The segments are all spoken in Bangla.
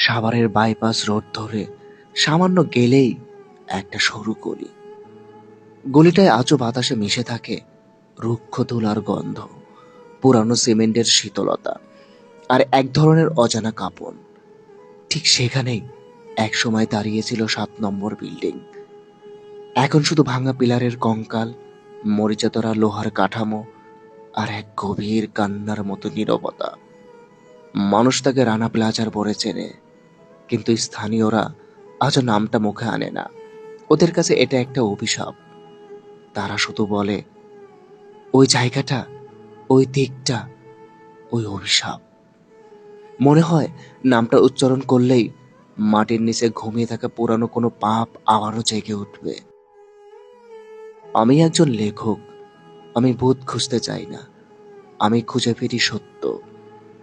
সাভারের বাইপাস রোড ধরে সামান্য গেলেই একটা সরু গলি। গলিটায় আজও বাতাসে মিশে থাকে রুক্ষ তুলার গন্ধ, পুরানো সিমেন্টের শীতলতা আর এক ধরনের অজানা কাঁপন। ঠিক সেখানেই এক একসময় দাঁড়িয়েছিল সাত নম্বর বিল্ডিং। এখন শুধু ভাঙা পিলারের কঙ্কাল, মরিচাতরা লোহার কাঠামো আর এক গভীর কান্নার মতো নীরবতা। মানুষ তাকে রানা প্লাজার পরে চেনে। কিন্তু স্থানীয়রা আজও নামটা মুখে আনে না। ওদের কাছে এটা একটা অভিশাপ। তারা শুধু বলে, ওই জায়গাটা, ওই দিকটা, ওই অভিশাপ। মনে হয় নামটা উচ্চারণ করলেই মাটির নিচে ঘুমিয়ে থাকা পুরানো কোনো পাপ আবারও জেগে উঠবে। আমি একজন লেখক, আমি ভূত খুঁজতে চাই না। আমি খুঁজে ফিরি সত্য।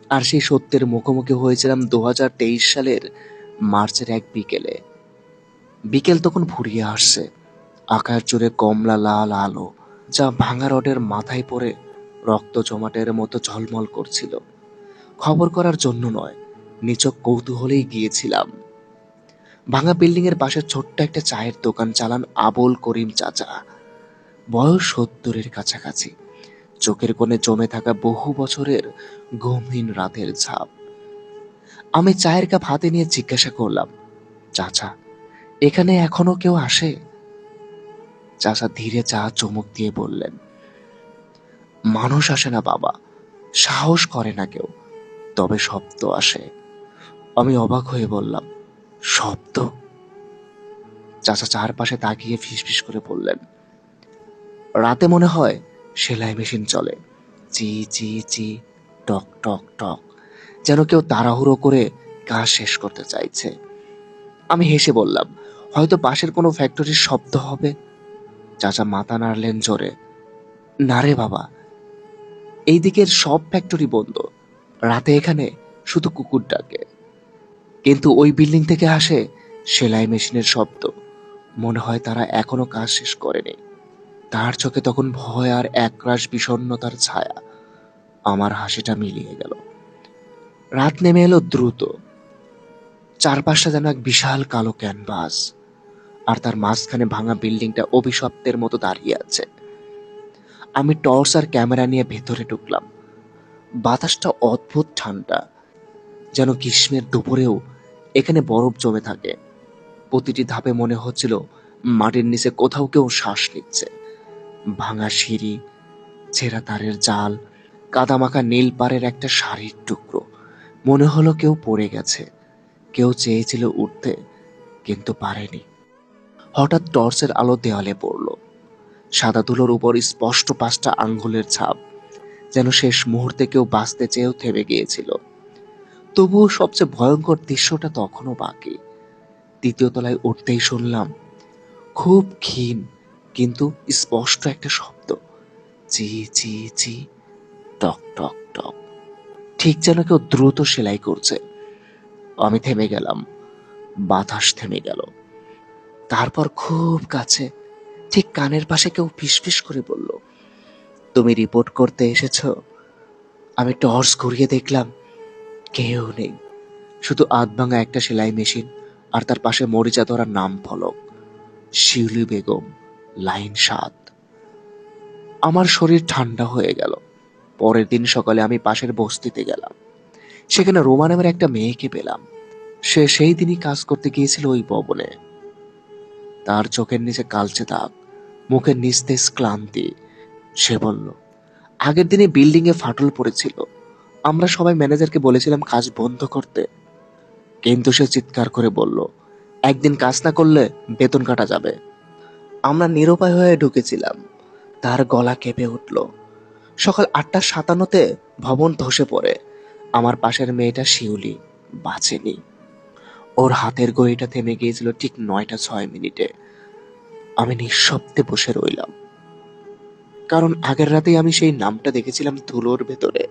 আর সেই সত্যের মুখোমুখি হয়েছিলাম দু হাজার তেইশ সালের মার্চের এক বিকেলে। বিকেল তখন ফুরিয়ে আসছে। আকাশ জুড়ে কমলা লাল আলো, যা ভাঙা রডের মাথায় পড়ে রক্ত জমাটের মতো ঝলমল করছিল। খবর করার জন্য নয়, নিচক কৌতূহলেই গিয়েছিলাম। ভাঙা বিল্ডিং এর পাশে ছোট্ট একটা চায়ের দোকান চালান আবুল করিম চাচা। বয়স সত্তরের কাছাকাছি। চোখের কোণে জমে থাকা বহু বছরের গভীর রাতের ছাপ। আমি চায়ের কাপ হাতে নিয়ে জিজ্ঞাসা করলাম, চাচা, এখানে এখনও কেউ আসে? চাচা ধীরে চা চমক দিয়ে বললেন, মানুষ আসে না বাবা, সাহস করে না কেউ, তবে শব্দ আসে। আমি অবাক হয়ে বললাম, শব্দ? চাচা চারপাশে তাকিয়ে ফিসফিস করে বললেন, রাতে মনে হয় সেলাই মেশিন চলে। চি চি চি, টক টক টক। যেন কেউ তাড়াহুড়ো করে কাজ শেষ করতে চাইছে। আমি হেসে বললাম, হয়তো পাশের কোনো ফ্যাক্টরির শব্দ হবে। চাচা মাথা নাড়লেন জোরে, না রে বাবা, এই দিকের সব ফ্যাক্টরি বন্ধ। রাতে এখানে শুধু কুকুর ডাকে। কিন্তু ওই বিল্ডিং থেকে আসে সেলাই মেশিনের শব্দ। মনে হয় তারা এখনও কাজ শেষ করেনি। তার চোখে তখন ভয় আর একরাশ বিষণ্ণতার ছায়া। আমার হাসিটা মিলিয়ে গেল। রাত নেমে এলো দ্রুত। চারপাশটা যেন এক বিশাল কালো ক্যানভাস, আর তার মাঝখানে ভাঙা বিল্ডিংটা অভিশপ্তের মতো দাঁড়িয়ে আছে। আমি টর্চ আর ক্যামেরা নিয়ে ভেতরে ঢুকলাম। বাতাসটা অদ্ভুত ঠান্ডা, যেন গ্রীষ্মের দুপুরেও এখানে বরফ জমে থাকে। প্রতিটি ধাপে মনে হচ্ছিল মাটির নিচে কোথাও কেউ শ্বাস নিচ্ছে। ভাঙা সিঁড়ি, ছেঁড়া তারের জাল, কাদামাখা নীল পাড়ের একটা শাড়ির টুকরো। মনে হলো কেউ পড়ে গেছে। কেউ চেয়েছিল উঠতে, কিন্তু পারেনি। হঠাৎ টর্চের আলো দেওয়ালে পড়ল। সাদা তুলোর উপর স্পষ্ট পাঁচটা আঙ্গুলের ছাপ, যেন শেষ মুহূর্তে কেউ বাঁচতে চেয়েও থেমে গিয়েছিল। তবুও সবচেয়ে ভয়ঙ্কর দৃশ্যটা তখনও বাকি। দ্বিতীয় তলায় উঠতেই শুনলাম, খুব ক্ষীণ, কিন্তু স্পষ্ট একটা শব্দ। চি চি চি, টক টক টক। ঠিক যেন কেউ দ্রুত সেলাই করছে। আমি থেমে গেলাম। বাতাস থেমে গেল। তারপর খুব কাছে, ঠিক কানের পাশে কেউ ফিসফিস করে বলল, তুমি রিপোর্ট করতে এসেছ? আমি টর্চ ঘুরিয়ে দেখলাম, কেউ নেই। শুধু আধভাঙা একটা সেলাই মেশিন আর তার পাশে মরিচা ধরার নাম ফলক, শিউলি বেগম, লাইন সাত। আমার শরীর ঠান্ডা হয়ে গেল। পরের দিন সকালে আমি পাশের বস্তিতে গেলাম। সেখানে রোমা নামের একটা মেয়েকে পেলাম। সে সেই দিনই কাজ করতে গিয়েছিল ওই ভবনে। তার চোখের নিচে কালচে দাগ মুখের নিস্তেজ ক্লান্তি। সে বলল, আগের দিনে বিল্ডিং এ ফাটল পড়েছিল। আমরা সবাই ম্যানেজারকে বলেছিলাম কাজ বন্ধ করতে। কিন্তু সে চিৎকার করে বলল, একদিন কাজ না করলে বেতন কাটা যাবে। আমরা নিরুপায় হয়ে ঢুকেছিলাম। তার গলা কেঁপে উঠল। সকাল আটটা সাতান্নতে ভবন ধসে পড়ে। আমার পাশের মেয়েটা শিউলি, বাঁচেনি। ওর হাতের গড়িটা থেমে গিয়েছিল ঠিক নয়টা ছয় মিনিটে। আমি নিঃশব্দে বসে রইলাম। কারণ আগের রাতেই আমি সেই নামটা দেখেছিলাম ধুলোর ভেতরে।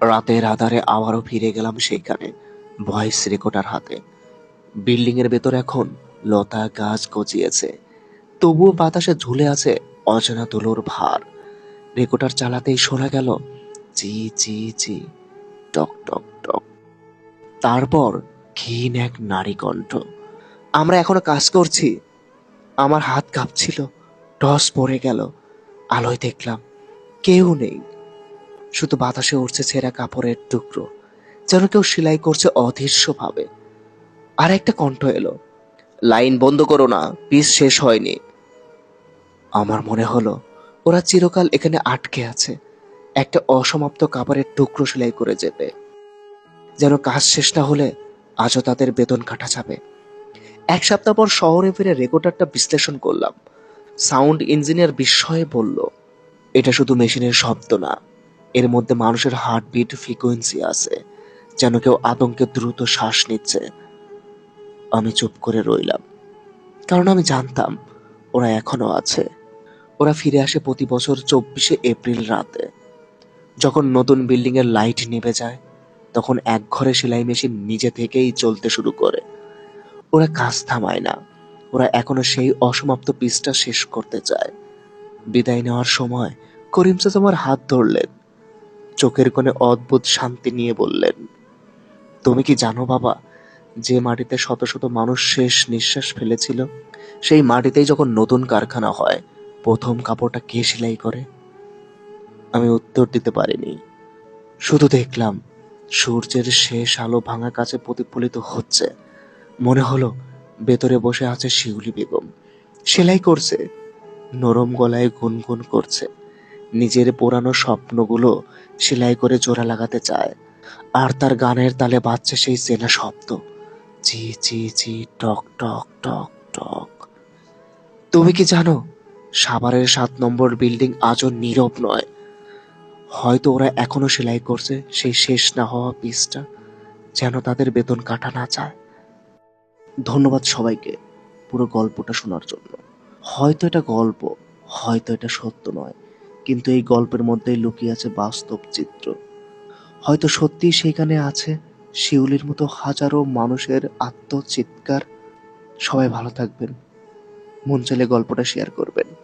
রাতের আধারে আবারও ফিরে গেলাম সেইখানে, ভয়েস রেকর্ডার হাতে। বিল্ডিং এর ভেতর এখন লতা গাছ গজিয়েছে। তবুও বাতাসে ঝুলে আছে অজানা ধুলোর ভার। রেকর্ডার চালাতেই শোনা গেল, চি চি চি, টক টক টক। তারপর ক্ষীণ এক নারী কণ্ঠ, আমরা এখনও কাজ করছি। আমার হাত কাঁপছিল, টস পড়ে গেল, আলোয় দেখলাম কেউ নেই। শুধু বাতাসে উঠছে ছেঁড়া কাপড়ের টুকরো, যেন কেউ সেলাই করছে অধীর্ষভাবে আর একটা কণ্ঠ এলো, লাইন বন্ধ করো না, পিস শেষ হয়নি। আমার মনে হলো ওরা চিরকাল এখানে আটকে আছে। একটা অসমাপ্ত কাপড়ের টুকরো সেলাই করে যেতে। যেন কাজ শেষ না হলে আজও তাদের বেতন কাটা যাবে। এক সপ্তাহ পর শহরে ফিরে রেকর্ডারটা বিশ্লেষণ করলাম। সাউন্ড ইঞ্জিনিয়ার বিস্ময়ে বলল, এটা শুধু মেশিনের শব্দ না, এর মধ্যে মানুষের হার্টবিট ফ্রিকোয়েন্সি আছে, যেন কেউ আতঙ্কে দ্রুত শ্বাস নিচ্ছে। আমি চুপ করে রইলাম, কারণ আমি জানতাম ওরা এখনও আছে। ওরা ফিরে আসে প্রতি বছর চব্বিশে এপ্রিল রাতে। যখন নতুন বিল্ডিং এর লাইট নিভে যায়, তখন এক ঘরে সেলাই মেশিন নিজে থেকেই চলতে শুরু করে। ওরা কাজ থামায় না। ওরা এখনও সেই অসমাপ্ত পিসটা শেষ করতে চায়। বিদায় নেওয়ার সময় করিম আমার হাত ধরলেন। চোখের কোণে অদ্ভুত শান্তি নিয়ে বললেন, তুমি কি জানো বাবা, যে মাটিতে শত শত মানুষ শেষ নিঃশ্বাস ফেলেছিল, সেই মাটিতেই যখন নতুন কারখানা হয় প্রথম কাপড়টা কে সেলাই করে? আমি উত্তর দিতে পারিনি। শুধু দেখলাম, সূর্যের শেষ আলো ভাঙা কাছে প্রতিফলিত হচ্ছে। মনে হলো, ভেতরে বসে আছে শিউলি বেগম। সেলাই করছে। নরম গলায় গুনগুন করছে। নিজের পুরানো স্বপ্নগুলো সেলাই করে জোড়া লাগাতে চায়। আর তার গানের তালে বাজছে সেই চেনা শব্দ। জি জি জি টক টক টক টক। তুমি কি জানো সাভারের সাত নম্বর বিল্ডিং আজও নীরব নয়। হয়তো ওরা এখনও সেলাই করছে সেই শেষ না হওয়া পিসটা যেন তাদের বেতন কাটা না চায়। ধন্যবাদ সবাইকে পুরো গল্পটা শোনার জন্য। হয়তো এটা গল্প, হয়তো এটা সত্য নয়, কিন্তু এই গল্পের মধ্যেই লুকিয়ে আছে বাস্তব চিত্র। হয়তো সত্যি সেখানে আছে শিউলির মতো হাজারো মানুষের আত্মচিৎকার। সবাই ভালো থাকবেন, মন চাইলে গল্পটা শেয়ার করবেন।